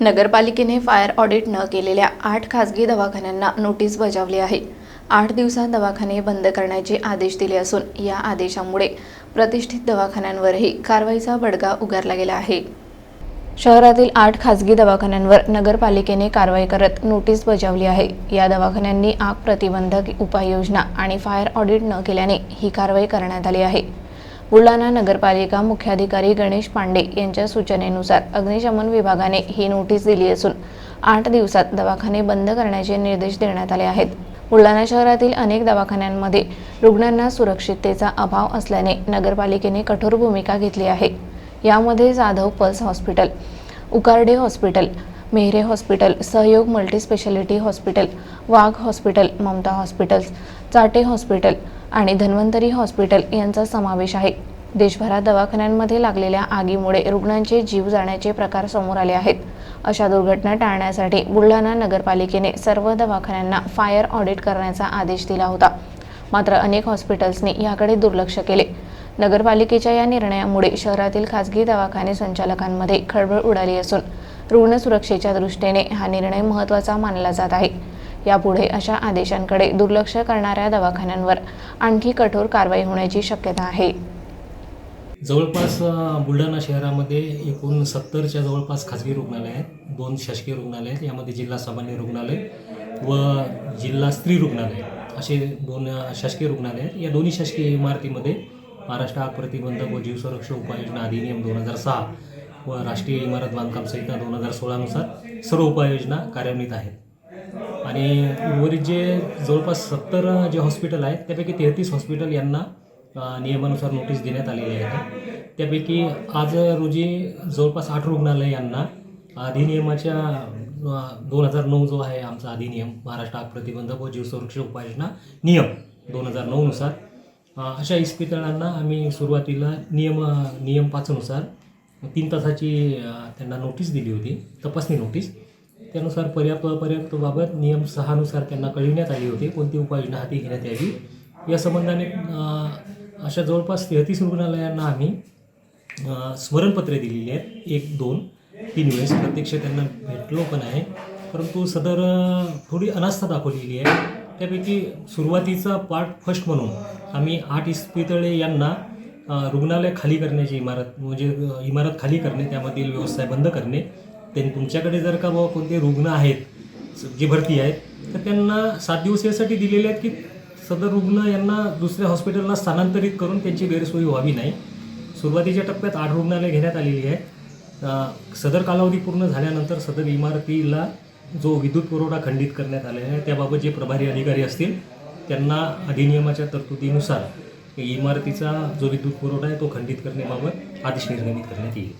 नगरपालिकेने fire audit न केलेल्या आठ खासगी दवाखान्यांना नोटीस बजावली आहे. आठ दिवसात दवाखाने बंद करण्याचे आदेश दिले असून या आदेशामुळे प्रतिष्ठित दवाखान्यांवरही कारवाईचा बडगा उगारला गेला आहे. शहरातील आठ खासगी दवाखान्यांवर नगरपालिकेने कारवाई करत नोटीस बजावली आहे. या दवाखान्यांनी आग प्रतिबंधक उपाययोजना आणि फायर ऑडिट न केल्याने ही कारवाई करण्यात आली आहे. बुलढाणा नगरपालिका मुख्याधिकारी गणेश पांडे यांच्या सूचनेनुसार अग्निशमन विभागाने ही नोटीस दिली असून आठ दिवसात दवाखाने बंद करण्याचे निर्देश देण्यात आले आहेत. बुलढाणा शहरातील अनेक दवाखान्यांमध्ये रुग्णांना सुरक्षिततेचा अभाव असल्याने नगरपालिकेने कठोर भूमिका घेतली आहे. यामध्ये Jadhav pulse hospital Ukarde hospital Mehre hospital Sahyog multispeciality hospital Wagh hospital Mamta hospitals Chate hospital आणि धन्वंतरी हॉस्पिटल यांचा समावेश आहे. देशभरात दवाखान्यांमध्ये लागलेल्या आगीमुळे रुग्णांचे जीव जाण्याचे प्रकार समोर आले आहेत. अशा दुर्घटना टाळण्यासाठी बुलढाणा नगरपालिकेने सर्व दवाखान्यांना फायर ऑडिट करण्याचा आदेश दिला होता. मात्र अनेक हॉस्पिटल्सनी याकडे दुर्लक्ष केले. नगरपालिकेच्या या निर्णयामुळे शहरातील खासगी दवाखाने संचालकांमध्ये खळबळ उडाली असून रुग्ण सुरक्षेच्या दृष्टीने हा निर्णय महत्त्वाचा मानला जात आहे. यापुढे अशा आदेशांकडे दुर्लक्ष करणाऱ्या दवाखान्यांवर आणखी कठोर कारवाई होण्याची शक्यता आहे. जवळपास बुलढाणा शहरामध्ये एकूण सत्तरच्या जवळपास खाजगी रुग्णालय आहेत. दोन शासकीय रुग्णालय आहेत. यामध्ये जिल्हा सामान्य रुग्णालय व जिल्हा स्त्री रुग्णालय असे दोन शासकीय रुग्णालय आहेत. या दोन्ही शासकीय इमारतीमध्ये महाराष्ट्र आग प्रतिबंधक व जीवसुरक्षा उपाययोजना अधिनियम दोन हजार सहा व राष्ट्रीय इमारत बांधकाम संहिता दोन हजार सोळानुसार सर्व उपाययोजना कार्यान्वित आहेत. आणि उर्वरित जे जवळपास सत्तर जे हॉस्पिटल आहेत त्यापैकी तेहतीस हॉस्पिटल यांना नियमानुसार नोटीस देण्यात आलेली आहे. त्यापैकी आज रोजी जवळपास आठ रुग्णालय यांना अधिनियमाच्या दोन हजार नऊ जो आहे आमचा अधिनियम महाराष्ट्र आग प्रतिबंधक व जीवसुरक्षा उपाययोजना नियम दोन हजार नऊनुसार अशा इस्पितळांना आम्ही सुरुवातीला नियम नियम पाचनुसार तीन तासाची त्यांना नोटीस दिली होती तपासणी नोटीस त्यानुसार पर्याप्त पर्याप्तबाबत नियम सहानुसार त्यांना कळविण्यात आली होती. कोणती उपाययोजना हाती घेण्यात यावी? या संबंधाने अशा जवळपास तेहतीस रुग्णालयांना आम्ही स्मरणपत्रे दिलेली आहेत. एक दोन तीन वेळेस. प्रत्यक्ष त्यांना भेटलो पण आहे. परंतु सदर थोडी अनास्था दाखवलेली आहे. त्यापैकी सुरुवातीचा पार्ट फर्स्ट म्हणून आम्ही आठ इस्पितळे यांना रुग्णालय खाली करण्याची इमारत म्हणजे इमारत खाली करणे त्यामधील व्यवसाय बंद करणे ते तुमच्याकडे जर का बाबा कोणते रुग्ण आहेत जे भरती आहेत तर त्यांना सात दिवस यासाठी दिलेले आहेत की सदर रुग्ण यांना दुसऱ्या हॉस्पिटलला स्थानांतरित करून त्यांची गैरसोयी व्हावी नाही. सुरुवातीच्या टप्प्यात आठ रुग्णालय घेण्यात आलेली आहेत सदर कालावधी पूर्ण झाल्यानंतर सदर इमारतीला जो विद्युत पुरवठा खंडित करण्यात आलेला आहे त्याबाबत जे प्रभारी अधिकारी असतील त्यांना अधिनियमाच्या तरतुदीनुसार इमारतीचा जो विद्युत पुरवठा आहे तो खंडित करण्याबाबत आदेश निर्गमित करण्यात येईल.